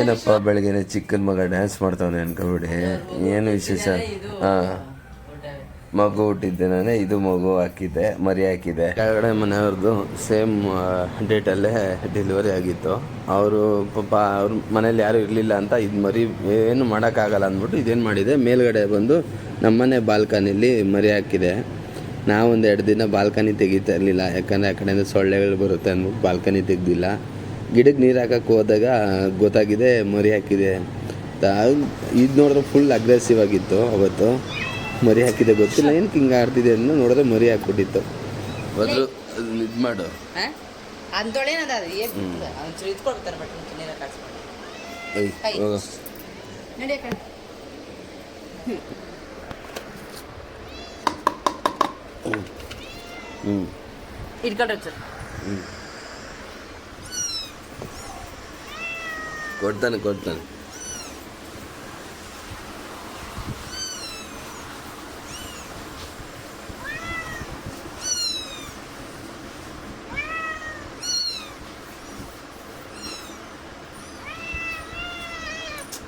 ಏನಪ್ಪ ಬೆಳಗ್ಗೆ ಚಿಕ್ಕನ ಮಗ ಡ್ಯಾನ್ಸ್ ಮಾಡ್ತಾವನೆ ಅನ್ಕೋಬಿಡಿ ಏನು ವಿಶೇಷ? ಹಾಂ. ಮಗು ಹುಟ್ಟಿದ್ದೆ ನಾನೇ, ಇದು ಮಗು ಹಾಕಿದ್ದೆ, ಮರಿ ಹಾಕಿದೆ ಕೆಳಗಡೆ ಮನೆಯವ್ರದ್ದು ಸೇಮ್ ಡೇಟಲ್ಲೇ ಡೆಲಿವರಿ ಆಗಿತ್ತು. ಅವರು ಪಾಪ, ಅವ್ರ ಮನೇಲಿ ಯಾರು ಇರಲಿಲ್ಲ ಅಂತ ಇದು ಮರಿ ಏನು ಮಾಡೋಕ್ಕಾಗಲ್ಲ ಅಂದ್ಬಿಟ್ಟು ಇದೇನು ಮಾಡಿದೆ, ಮೇಲ್ಗಡೆ ಬಂದು ನಮ್ಮನೆ ಬಾಲ್ಕನಿಲಿ ಮರಿ ಹಾಕಿದೆ. ನಾವೊಂದು ಎರಡು ದಿನ ಬಾಲ್ಕನಿ ತೆಗಿತಾ ಇರಲಿಲ್ಲ, ಯಾಕಂದರೆ ಆ ಕಡೆಯಿಂದ ಸೊಳ್ಳೆಗಳು ಬರುತ್ತೆ ಅಂದ್ಬಿಟ್ಟು ಬಾಲ್ಕನಿ ತೆಗ್ದಿಲ್ಲ. ಗಿಡಕ್ಕೆ ನೀರು ಹಾಕಕ್ಕೆ ಹೋದಾಗ ಗೊತ್ತಾಗಿದೆ ಮರಿ ಹಾಕಿದೆ ಇದು ನೋಡಿದ್ರೆ ಫುಲ್ ಅಗ್ರೆಸಿವ್ ಆಗಿತ್ತು ಅವತ್ತು. ಮರಿ ಹಾಕಿದೆ ಗೊತ್ತಿಲ್ಲ ಏನು ಹಿಂಗೆ ಆಡ್ತಿದೆ ಅಂತ ನೋಡಿದ್ರೆ ಮರಿ ಹಾಕ್ಬಿಟ್ಟಿತ್ತು. ಬದ್ರು ಇದು ಮಾಡು. ಹ್ಞೂ ಅದು? ಸರ್ ಒಂಚೂರು ಇಟ್ಕೊಳ್ರಿ ಒಂಚೂರು ಕೊಡ್ತಾನೆ ಕೊಡ್ತಾನೆ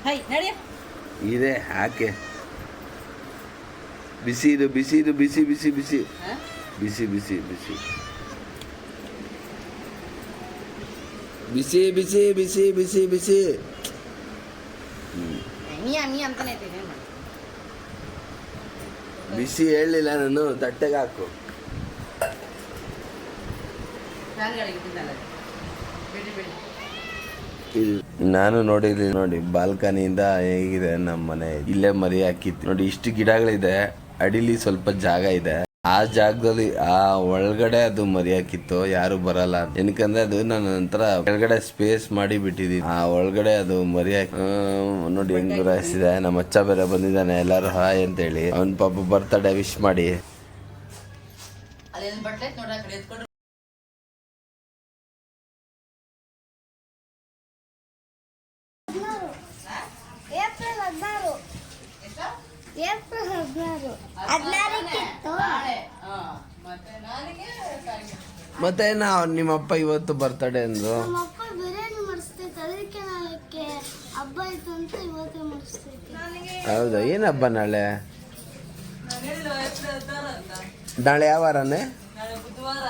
ಹೈ ನಡಿಯ ಇದೆ ಹಾಕೆ ಬಿಸಿ ಇದು ಬಿಸಿ ಇದು ಬಿಸಿ ಬಿಸಿ ಬಿಸಿ ಬಿಸಿ ಬಿಸಿ ಬಿಸಿ ಬಿಸಿ ಬಿಸಿ ಬಿಸಿ ಬಿಸಿ ಬಿಸಿ. ಬಿಸಿ ಹೇಳಲಿಲ್ಲ ನಾನು ತಟ್ಟೆಗೆ ಹಾಕು. ನಾನು ನೋಡಿದ್ರಿ ನೋಡಿ ಬಾಲ್ಕನಿಯಿಂದ ಹೇಗಿದೆ ನಮ್ಮ ಮನೆ ಇಲ್ಲೇ ಮರಿ ಹಾಕಿತ್ತು ನೋಡಿ ಇಷ್ಟು ಗಿಡಗಳಿದೆ ಅಡಿಲಿ ಸ್ವಲ್ಪ ಜಾಗ ಇದೆ. ಆ ಜಾಗದಲ್ಲಿ ಆ ಒಳಗಡೆ ಅದು ಮರಿಯಾಕಿತ್ತು ಯಾರು ಬರಲ್ಲ. ಏನಕಂದ್ರೆ ಅದು ನಾನು ನಂತರ ಕೆಳಗಡೆ ಸ್ಪೇಸ್ ಮಾಡಿ ಬಿಟ್ಟಿದ್ದೀನಿ. ಆ ಒಳಗಡೆ ಅದು ಮರಿಯಾಕಿ ನೋಡಿ ಹೆಂಗ್ ಗುರಾಯಿಸಿದೆ ನಮ್ಮ ಅಚ್ಚ ಬೇರೆ ಬಂದಿದ್ದಾನೆ. ಎಲ್ಲಾರು ಹಾಯ್ ಅಂತ ಹೇಳಿ ಅವನ್ ಪಾಪ ಬರ್ತಡೆ ವಿಶ್ ಮಾಡಿ. ಏಪ್ರಿಲ್ ಹದಿನಾರು. ಏಪ್ರಿಲ್ ಹದಿನಾರು. ಮತ್ತೆ ನನಗೆ ಮತ್ತೆ ಅಪ್ಪ ನಿಮ್ಮಪ್ಪ ಇವತ್ತು ಬರ್ತಡೆ ಅಂದ್ರು ನಮ್ಮ ಅಪ್ಪ ಬಿರಿಯಾನಿ ಮಾಡಿಸ್ತೈತೆ ಅದಕ್ಕೆ ನಾಳೆ ಹಬ್ಬ ಆಯ್ತು ಅಂತ ಇವತ್ತೇ ಮಾಡಿಸ್ತೈತೆ ಹೌದಾ? ಏನ್ ಹಬ್ಬ ನಾಳೆ? ನಾಳೆ ಯಾವ ವಾರನೇ? ಹ್ಞೂ ಬುಧವಾರ